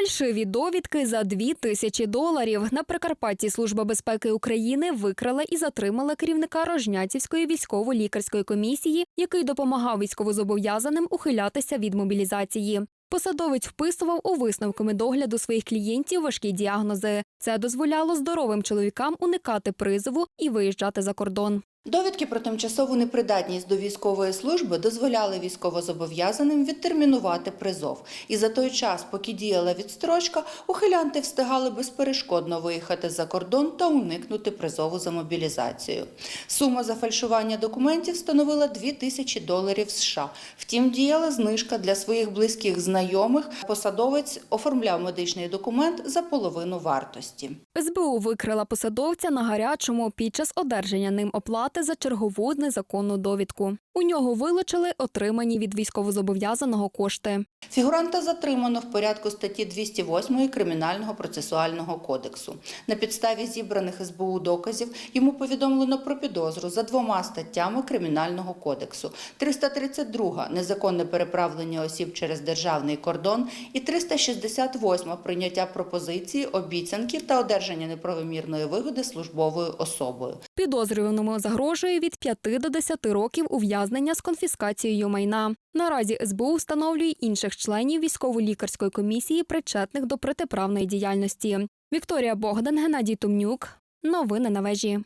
Фальшиві довідки за дві тисячі доларів на Прикарпатті Служба безпеки України викрала і затримала керівника Рожнятівської військово-лікарської комісії, який допомагав військовозобов'язаним ухилятися від мобілізації. Посадовець вписував у висновки медогляду своїх клієнтів важкі діагнози. Це дозволяло здоровим чоловікам уникати призову і виїжджати за кордон. Довідки про тимчасову непридатність до військової служби дозволяли військовозобов'язаним відтермінувати призов. І за той час, поки діяла відстрочка, ухилянти встигали безперешкодно виїхати за кордон та уникнути призову за мобілізацію. Сума за фальшування документів становила 2 тисячі доларів США. Втім, діяла знижка для своїх близьких знайомих. Посадовець оформляв медичний документ за половину вартості. СБУ викрила посадовця на гарячому під час одержання ним оплати за чергову незаконну довідку. У нього вилучили отримані від військовозобов'язаного кошти. Фігуранта затримано в порядку статті 208 Кримінального процесуального кодексу. На підставі зібраних СБУ доказів йому повідомлено про підозру за двома статтями Кримінального кодексу: 332 незаконне переправлення осіб через державний кордон і 368 прийняття пропозиції, обіцянки та одержання неправомірної вигоди службовою особою. Підозрюваному загрожує від 5 до 10 років ув'язнення з конфіскацією майна. Наразі СБУ встановлює інших членів військово-лікарської комісії, причетних до протиправної діяльності. Вікторія Богдан, Геннадій Тумнюк. Новини на вежі.